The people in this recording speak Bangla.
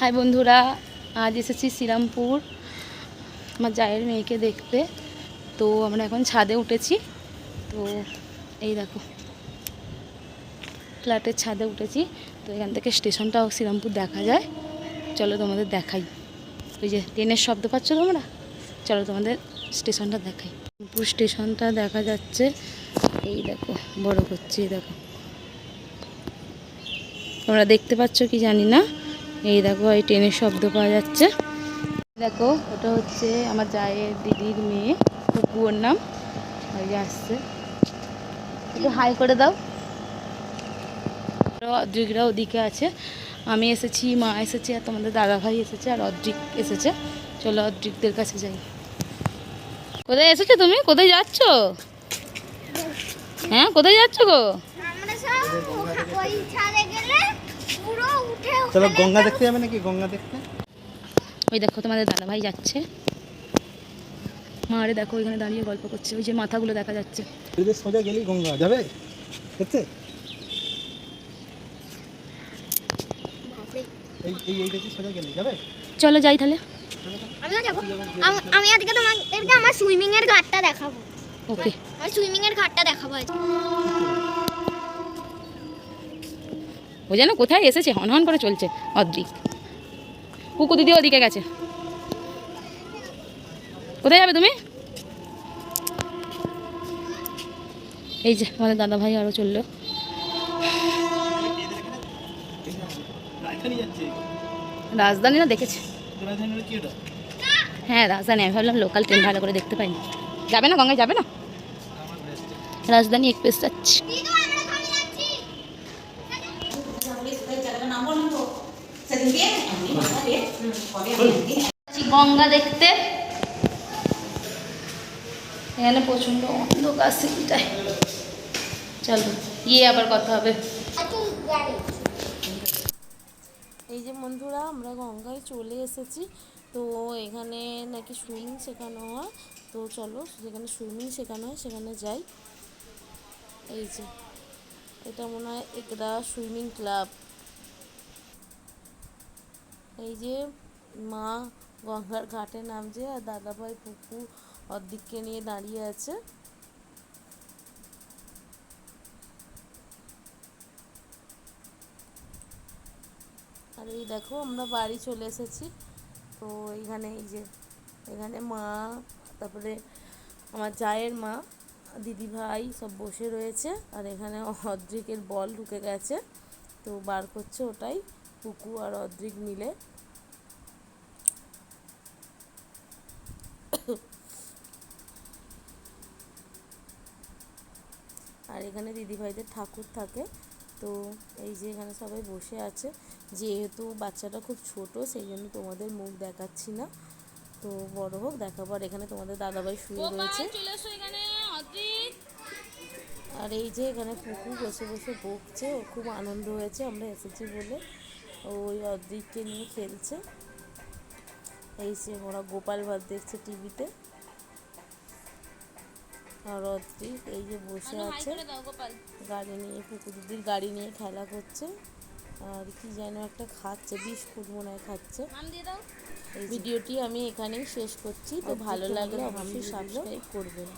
হাই বন্ধুরা, আজ এসেছি শ্রীরামপুর, আমার জায়ের মেয়েকে দেখতে। তো আমরা এখন ছাদে উঠেছি। তো এই দেখো, ফ্ল্যাটের ছাদে উঠেছি। তো এখান থেকে স্টেশনটাও শ্রীরামপুর দেখা যায়। চলো তোমাদের দেখাই। ওই যে ট্রেনের শব্দ পাচ্ছ তোমরা? চলো তোমাদের স্টেশনটা দেখাই। শ্রীরামপুর স্টেশনটা দেখা যাচ্ছে। এই দেখো, বড় করছি দেখো। তোমরা দেখতে পাচ্ছ কি জানি না? এই দেখো, এই ট্রেনের শব্দ পাওয়া যাচ্ছে। দেখো, ওটা হচ্ছে আমার জায়ের দিদির মেয়ে পুকুর নাম। ওই আসছে। একটু হাই করে দাও। অদ্রিকরা ওদিকে আছে। আমি এসেছি, মা এসেছে, আর তোমাদের দাদা ভাই এসেছে, আর অদ্রিক এসেছে। চলো অদ্রিকদের কাছে যাই। কোথায় এসেছ তুমি? কোথায় যাচ্ছ? হ্যাঁ কোথায় যাচ্ছ গো আমরা সব ওই ছাদে গেলে পুরো উঠে চলো গঙ্গা দেখতে যাবে নাকি? গঙ্গা দেখতে? ওই দেখো তোমাদের দাদা ভাই যাচ্ছে। মা আরে দেখো ওইখানে দাঁড়িয়ে গল্প করছে। ওই যে মাথাগুলো দেখা যাচ্ছে। সোজা গেলি গঙ্গা যাবে? দেখতে? এই এই এইটা কি সোজা গেলি যাবে? চলো যাই তাহলে। আমি আজকে তোমাদেরকে আমার সুইমিং এর ঘাটটা দেখাবো। ওকে আমার সুইমিং এর ঘাটটা দেখাবো আজকে। ও যেন কোথায় এসেছে হন হন করে চলছে। অদ্রিক। কুকু দিদি ওদিকে গেছে। কোথায় যাবে তুমি? এই যে আমাদের দাদা ভাই আরও চলল। রাজধানী না দেখেছে। হ্যাঁ রাজধানী। আমি ভাবলাম লোকাল ট্রেন ভালো করে দেখতে পাইনি যাবে না গঙ্গায়? যাবে না? রাজধানী এক্সপ্রেস যাচ্ছে দিদু আমরা ওখানে যাচ্ছি যাচ্ছি গঙ্গা দেখতে। এখানে প্রচণ্ড অন্ধকার সিনটায় চলো গিয়ে আবার কথা হবে। এই যে বন্ধুরা আমরা গঙ্গায় চলে এসেছি। তো এখানে নাকি সুইমিং শেখানো হয়। তো চলো যেখানে সুইমিং শেখানো হয় সেখানে যাই। এই যে। এটা মনে হয় একদা সুইমিং ক্লাব। এই যে মা গঙ্গার ঘাটে নামছে আর দাদাভাই পুকু অর্ধেককে নিয়ে দাঁড়িয়ে আছে। আর এই দেখো আমরা বাড়ি চলে এসেছি। তো এইখানে এই যে, এখানে মা, তারপরে আমার জায়ের মা। দিদি ভাই সব বসে রয়েছে আর এখানে অদ্রিকের বল ঢুকে গেছে। তো বার করছে ওটাই। কুকু আর অদ্রিক মিলে। আর এখানে দিদিভাইদের ঠাকুর থাকে। তো এই যে এখানে সবাই বসে আছে। যেহেতু বাচ্চাটা খুব ছোট সেই জন্য তোমাদের মুখ দেখাচ্ছি না। তো বড় হোক দেখাবো। আর এখানে তোমাদের দাদাভাই শুয়ে রয়েছে। আর এই যে এখানে পুকু বসে বসে বকছে ও খুব আনন্দ হয়েছে আমরা এসেছি বলে ওই অদ্রিককে নিয়ে খেলছে। এই যে ওরা গোপাল ভাত দেখছে টিভিতে। আর অদ্রিক এই যে বসে আছে গাড়ি নিয়ে পুকুর দিদির গাড়ি নিয়ে খেলা করছে। আর কি যেন একটা খাচ্ছে বিস্কুট মনে হয় খাচ্ছে। ভিডিওটি আমি এখানেই শেষ করছি তো ভালো লাগলে অবশ্যই সাবস্ক্রাইব করবেন।